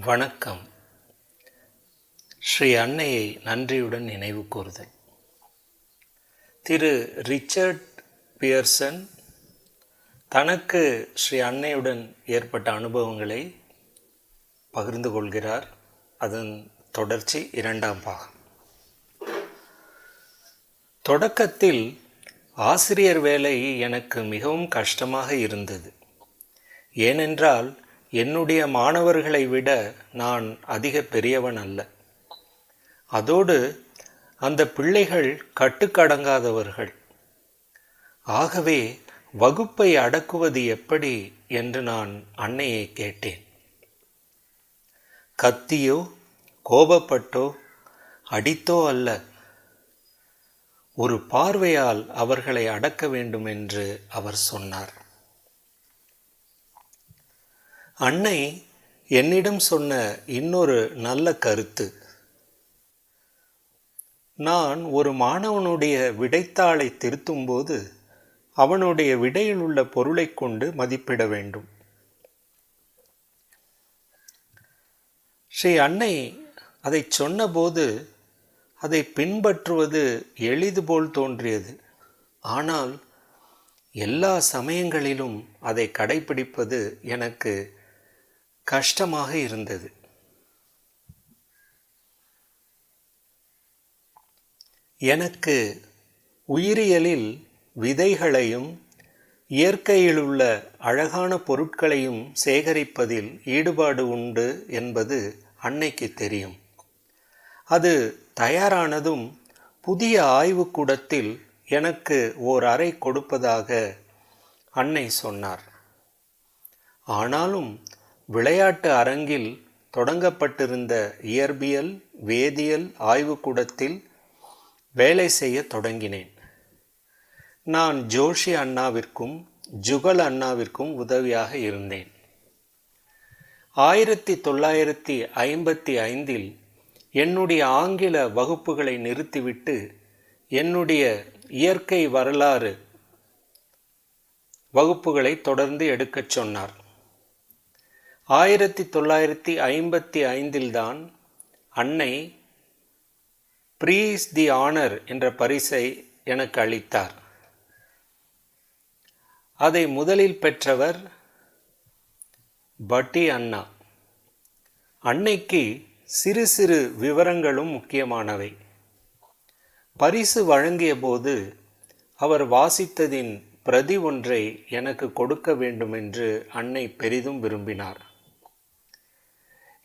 வணக்கம். ஸ்ரீ அன்னையை நன்றியுடன் நினைவு கூறுதல் திரு ரிச்சர்ட் பியர்சன் தனக்கு ஸ்ரீ அன்னையுடன் ஏற்பட்ட அனுபவங்களை பகிர்ந்து கொள்கிறார். அதன் தொடர்ச்சி இரண்டாம் பாகம். தொடக்கத்தில் ஆசிரியர் வேலை எனக்கு மிகவும் கஷ்டமாக இருந்தது. ஏனென்றால் என்னுடைய மாணவர்களை விட நான் அதிக பெரியவன் அல்ல. அதோடு அந்த பிள்ளைகள் கட்டுக்கடங்காதவர்கள். ஆகவே வகுப்பை அடக்குவது எப்படி என்று நான் அன்னையை கேட்டேன். கத்தியோ கோபப்பட்டோ அடித்தோ அல்ல. ஒரு பார்வையால் அவர்களை அடக்க வேண்டும் என்று அவர் சொன்னார். அன்னை என்னிடம் சொன்ன இன்னொரு நல்ல கருத்து. நான் ஒரு மாணவனுடைய விடைத்தாளை திருத்தும்போது அவனுடைய விடையில் உள்ள பொருளை கொண்டு மதிப்பிட வேண்டும். ஸ்ரீ அன்னை அதை சொன்னபோது அதை பின்பற்றுவது எளிது போல் தோன்றியது. ஆனால் எல்லா சமயங்களிலும் அதை கடைபிடிப்பது எனக்கு கஷ்டமாக இருந்தது. எனக்கு உயிரியலில் விதைகளையும் இயற்கையில் உள்ள அழகான பொருட்களையும் சேகரிப்பதில் ஈடுபாடு உண்டு என்பது அன்னைக்கு தெரியும். அது தயாரானதும் புதிய ஆய்வுக்கூடத்தில் எனக்கு ஓர் அறை கொடுப்பதாக அன்னை சொன்னார். ஆனாலும் விளையாட்டு அரங்கில் தொடங்கப்பட்டிருந்த இயற்பியல் வேதியியல் ஆய்வுக்கூடத்தில் வேலை செய்ய தொடங்கினேன். நான் ஜோஷி அண்ணாவிற்கும் ஜுகல் அண்ணாவிற்கும் உதவியாக இருந்தேன். ஆயிரத்தி தொள்ளாயிரத்தி ஐம்பத்தி ஐந்தில் என்னுடைய ஆங்கில வகுப்புகளை நிறுத்திவிட்டு என்னுடைய இயற்கை வரலாறு வகுப்புகளை தொடர்ந்து எடுக்கச் சொன்னார். ஆயிரத்தி தொள்ளாயிரத்தி ஐம்பத்தி ஐந்தில்தான் அன்னை ப்ரீஸ் தி ஆனர் என்ற பரிசை எனக்கு அளித்தார். அதை முதலில் பெற்றவர் பட்டி அண்ணா. அன்னைக்கு சிறு சிறு விவரங்களும் முக்கியமானவை. பரிசு வழங்கிய போது அவர் வாசித்ததின் பிரதி ஒன்றை எனக்கு கொடுக்க வேண்டும் என்று அன்னை பெரிதும் விரும்பினார்.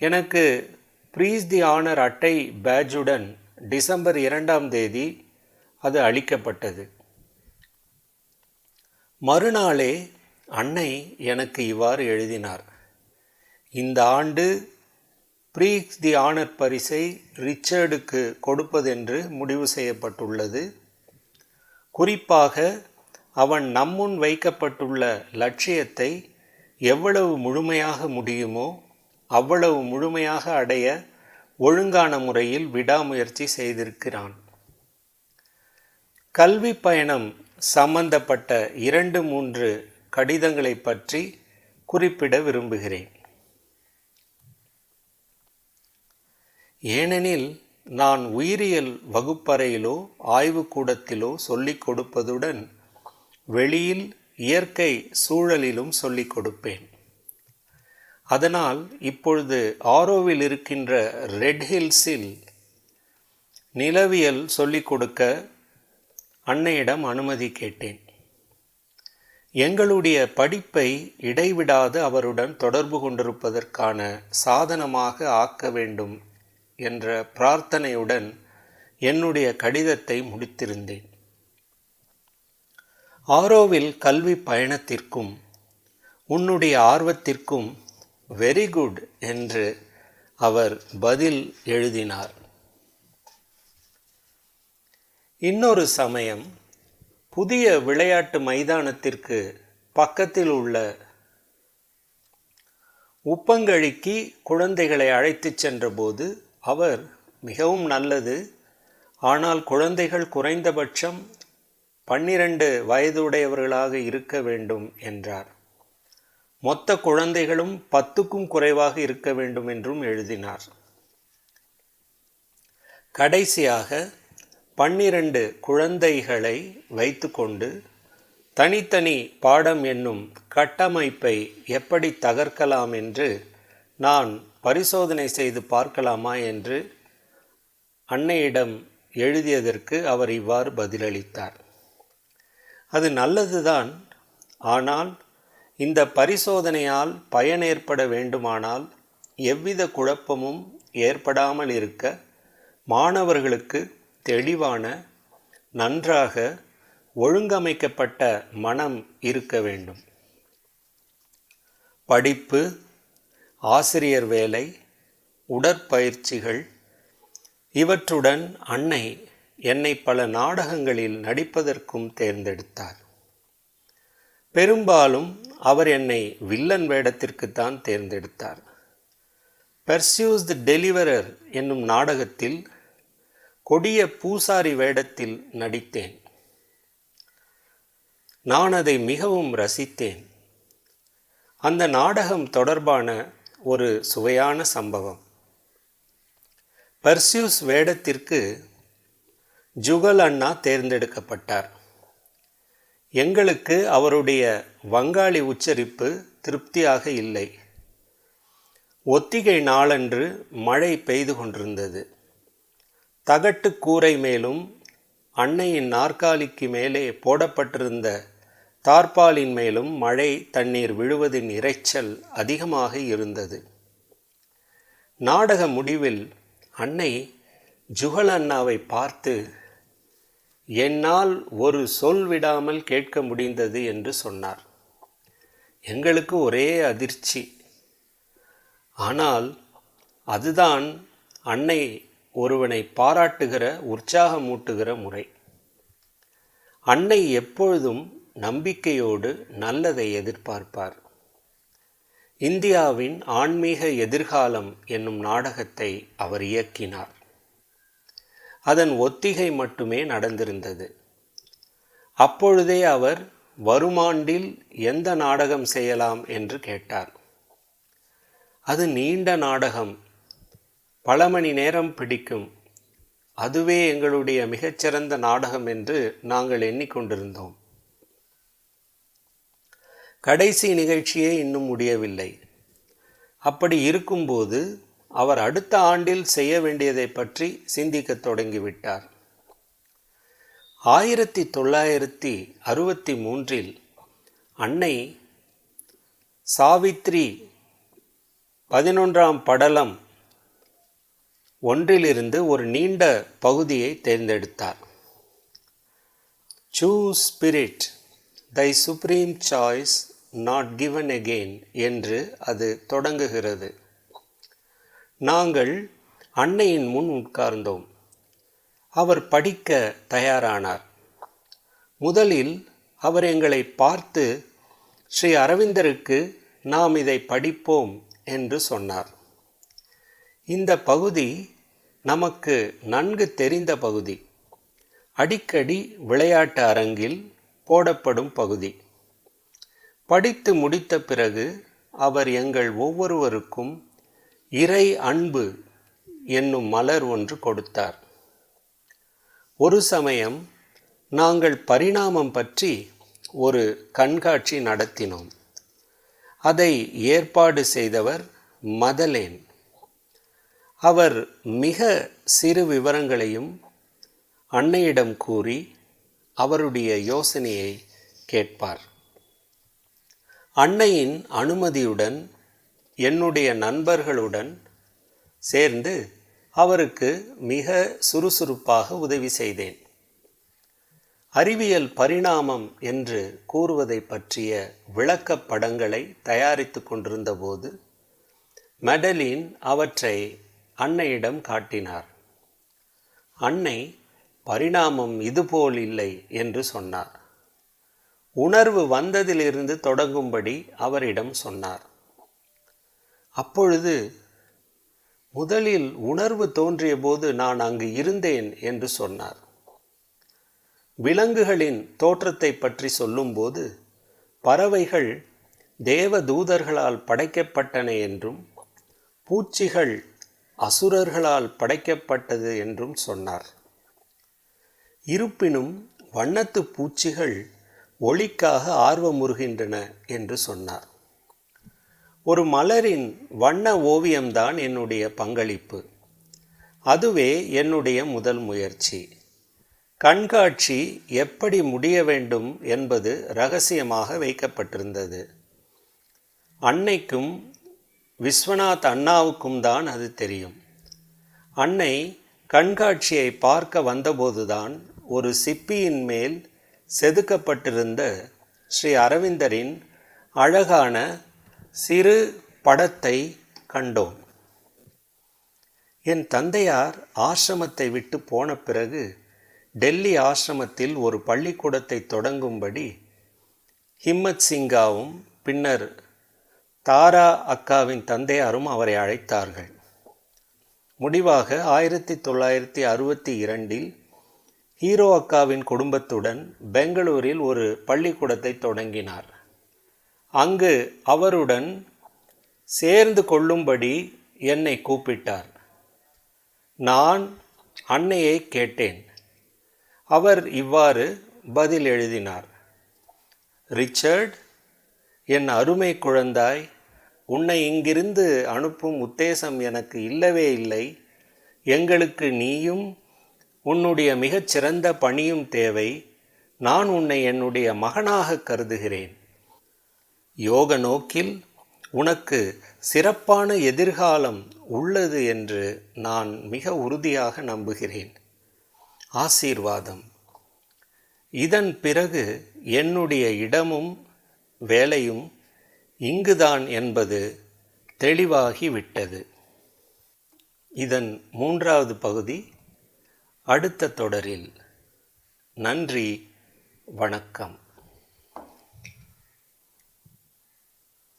எனக்கு ப்ரீஸ் தி ஆனர் அட்டை பேட்ஜுடன் டிசம்பர் இரண்டாம் தேதி அது அளிக்கப்பட்டது. மறுநாளே அன்னை எனக்கு இவ்வாறு எழுதினார். இந்த ஆண்டு ப்ரீஸ் தி ஆனர் பரிசை ரிச்சர்டுக்கு கொடுப்பதென்று முடிவு செய்யப்பட்டுள்ளது. குறிப்பாக அவன் நம்முன் வைக்கப்பட்டுள்ள லட்சியத்தை எவ்வளவு முழுமையாக முடியுமோ அவ்வளவு முழுமையாக அடைய ஒழுங்கான முறையில் விடாமுயற்சி செய்திருக்கிறான். கல்வி பயணம் சம்பந்தப்பட்ட இரண்டு மூன்று கடிதங்களை பற்றி குறிப்பிட விரும்புகிறேன். ஏனெனில் நான் உயிரியல் வகுப்பறையிலோ ஆய்வுக்கூடத்திலோ சொல்லிக் கொடுப்பதுடன் வெளியில் இயற்கை சூழலிலும் சொல்லிக் கொடுப்பேன். அதனால் இப்பொழுது ஆரோவில் இருக்கின்ற ரெட் ஹில்ஸில் நிலவியல் சொல்லிக் கொடுக்க அன்னையிடம் அனுமதி கேட்டேன். எங்களுடைய படிப்பை இடைவிடாது அவருடன் தொடர்பு கொண்டிருப்பதற்கான சாதனமாக ஆக்க வேண்டும் என்ற பிரார்த்தனையுடன் என்னுடைய கடிதத்தை முடித்திருந்தேன். ஆரோவில் கல்வி பயணத்திற்கும் உன்னுடைய ஆர்வத்திற்கும் வெரி குட் என்று அவர் பதில் எழுதினார். இன்னொரு சமயம் புதிய விளையாட்டு மைதானத்திற்கு பக்கத்தில் உள்ள உப்பங்கழிக்கு குழந்தைகளை அழைத்துச் சென்றபோது அவர் மிகவும் நல்லது. ஆனால் குழந்தைகள் குறைந்தபட்சம் பன்னிரண்டு வயதுடையவர்களாக இருக்க வேண்டும் என்றார். மொத்த குழந்தைகளும் பத்துக்கும் குறைவாக இருக்க வேண்டும் என்றும் எழுதினார். கடைசியாக பன்னிரண்டு குழந்தைகளை வைத்துக்கொண்டு தனித்தனி பாடம் என்னும் கட்டமைப்பை எப்படி தகர்க்கலாம் என்று நான் பரிசோதனை செய்து பார்க்கலாமா என்று அன்னையிடம் எழுதியதற்கு அவர் இவ்வாறு பதிலளித்தார். அது நல்லதுதான். ஆனால் இந்த பரிசோதனையால் பயன் ஏற்பட வேண்டுமானால் எவ்வித குழப்பமும் ஏற்படாமல் இருக்க மாணவர்களுக்கு தெளிவான நன்றாக ஒழுங்கமைக்கப்பட்ட மனம் இருக்க வேண்டும். படிப்பு ஆசிரியர் வேலை உடற்பயிற்சிகள் இவற்றுடன் அன்னை என்னை பல நாடகங்களில் நடிப்பதற்கும் தேர்ந்தெடுத்தார் பெரும்பாலும் அவர் என்னை வில்லன் வேடத்திற்குத்தான் தேர்ந்தெடுத்தார். பெர்சியூஸ் தி டெலிவரர் என்னும் நாடகத்தில் கொடிய பூசாரி வேடத்தில் நடித்தேன். நான் அதை மிகவும் ரசித்தேன். அந்த நாடகம் தொடர்பான ஒரு சுவையான சம்பவம். பர்சியூஸ் வேடத்திற்கு ஜுகல் அண்ணா தேர்ந்தெடுக்கப்பட்டார். எங்களுக்கு அவருடைய வங்காளி உச்சரிப்பு திருப்தியாக இல்லை. ஒத்திகை நாளன்று மழை பெய்து கொண்டிருந்தது. தகட்டு கூரை மேலும் அன்னையின் நாற்காலிக்கு மேலே போடப்பட்டிருந்த தார்பாலின் மேலும் மழை தண்ணீர் விழுவதின் இரைச்சல் அதிகமாக இருந்தது. நாடக முடிவில் அன்னை ஜுகல் அண்ணாவை பார்த்து என்னால் ஒரு சொல் விடாமல் கேட்க முடிந்தது என்று சொன்னார். எங்களுக்கு ஒரே அதிர்ச்சி. ஆனால் அதுதான் அன்னை ஒருவனை பாராட்டுகிற உற்சாகமூட்டுகிற முறை. அன்னை எப்பொழுதும் நம்பிக்கையோடு நல்லதை எதிர்பார்ப்பார். இந்தியாவின் ஆன்மீக எதிர்காலம் என்னும் நாடகத்தை அவர் இயக்கினார். அதன் ஒத்திகை மட்டுமே நடந்திருந்தது. அப்பொழுதே அவர் வருமாண்டில் எந்த நாடகம் செய்யலாம்? என்று கேட்டார். அது நீண்ட நாடகம். பல மணி நேரம் பிடிக்கும். அதுவே எங்களுடைய மிகச்சிறந்த நாடகம் என்று நாங்கள் எண்ணிக்கொண்டிருந்தோம். கடைசி நிகழ்ச்சியே இன்னும் முடியவில்லை. அப்படி இருக்கும்போது அவர் அடுத்த ஆண்டில் செய்ய வேண்டியதை பற்றி சிந்திக்கத் தொடங்கிவிட்டார். ஆயிரத்தி தொள்ளாயிரத்தி அறுபத்தி மூன்றில் அன்னை சாவித்ரி பதினொன்றாம் படலம் ஒன்றிலிருந்து ஒரு நீண்ட பகுதியை தேர்ந்தெடுத்தார். Choose spirit thy supreme choice not given again என்று அது தொடங்குகிறது. நாங்கள் அன்னையின் முன் உட்கார்ந்தோம். அவர் படிக்க தயாரானார். முதலில் அவர் எங்களை பார்த்து ஸ்ரீ அரவிந்தருக்கு நாம் இதை படிப்போம் என்று சொன்னார். இந்த பகுதி நமக்கு நன்கு தெரிந்த பகுதி. அடிக்கடி விளையாட்டு அரங்கில் போடப்படும் பகுதி. படித்து முடித்த பிறகு அவர் எங்கள் ஒவ்வொருவருக்கும் இறை அன்பு என்னும் மலர் ஒன்று கொடுத்தார். ஒரு சமயம் நாங்கள் பரிணாமம் பற்றி ஒரு கண்காட்சி நடத்தினோம். அதை ஏற்பாடு செய்தவர் மதலேன். அவர் மிக சிறு விவரங்களையும் அன்னையிடம் கூறி அவருடைய யோசனையை கேட்பார். அன்னையின் அனுமதியுடன் என்னுடைய நண்பர்களுடன் சேர்ந்து அவருக்கு மிக சுறுசுறுப்பாக உதவி செய்தேன். அறிவியல் பரிணாமம் என்று கூறுவதை பற்றிய விளக்கப் படங்களை தயாரித்து கொண்டிருந்தபோது மெடலின் அவற்றை அன்னையிடம் காட்டினார். அன்னை பரிணாமம் இதுபோல் இல்லை என்று சொன்னார். உணர்வு வந்ததிலிருந்து தொடங்கும்படி அவரிடம் சொன்னார். அப்பொழுது முதலில் உணர்வு தோன்றிய போது நான் அங்கு இருந்தேன் என்று சொன்னார். விலங்குகளின் தோற்றத்தை பற்றி சொல்லும்போது பறவைகள் தேவ தூதர்களால் படைக்கப்பட்டன என்றும் பூச்சிகள் அசுரர்களால் படைக்கப்பட்டது என்றும் சொன்னார். இருப்பினும் வண்ணத்து பூச்சிகள் ஒளிக்காக ஆர்வமுறுகின்றன என்று சொன்னார். ஒரு மலரின் வண்ண ஓவியம்தான் என்னுடைய பங்களிப்பு. அதுவே என்னுடைய முதல் முயற்சி. கண்காட்சி எப்படி முடிய வேண்டும் என்பது ரகசியமாக வைக்கப்பட்டிருந்தது. அன்னைக்கும் விஸ்வநாத் அண்ணாவுக்கும் தான் அது தெரியும். அன்னை கண்காட்சியை பார்க்க வந்தபோதுதான் ஒரு சிப்பியின் மேல் செதுக்கப்பட்டிருந்த ஸ்ரீ அரவிந்தரின் அழகான சிறு படத்தை கண்டோம். என் தந்தையார் ஆசிரமத்தை விட்டு போன பிறகு டெல்லி ஆசிரமத்தில் ஒரு பள்ளிக்கூடத்தை தொடங்கும்படி ஹிம்மத் சிங்காவும் பின்னர் தாரா அக்காவின் தந்தையாரும் அவரை அழைத்தார்கள். முடிவாக ஆயிரத்தி தொள்ளாயிரத்தி அறுபத்தி இரண்டில் ஹீரோ அக்காவின் குடும்பத்துடன் பெங்களூரில் ஒரு பள்ளிக்கூடத்தை தொடங்கினார். அங்கு அவருடன் சேர்ந்து கொள்ளும்படி என்னை கூப்பிட்டார். நான் அன்னையை கேட்டேன். அவர் இவ்வாறு பதில் எழுதினார். ரிச்சர்ட் என் அருமை குழந்தாய் உன்னை இங்கிருந்து அனுப்பும் உத்தேசம் எனக்கு இல்லவே இல்லை. எங்களுக்கு நீயும் உன்னுடைய மிகச்சிறந்த பணியும் தேவை. நான் உன்னை என்னுடைய மகனாக கருதுகிறேன். யோக நோக்கில் உனக்கு சிறப்பான எதிர்காலம் உள்ளது என்று நான் மிக உறுதியாக நம்புகிறேன். ஆசீர்வாதம். இதன் பிறகு என்னுடைய இடமும் வேலையும் இங்குதான் என்பது தெளிவாகிவிட்டது. இதன் மூன்றாவது பகுதி அடுத்த தொடரில். நன்றி வணக்கம்.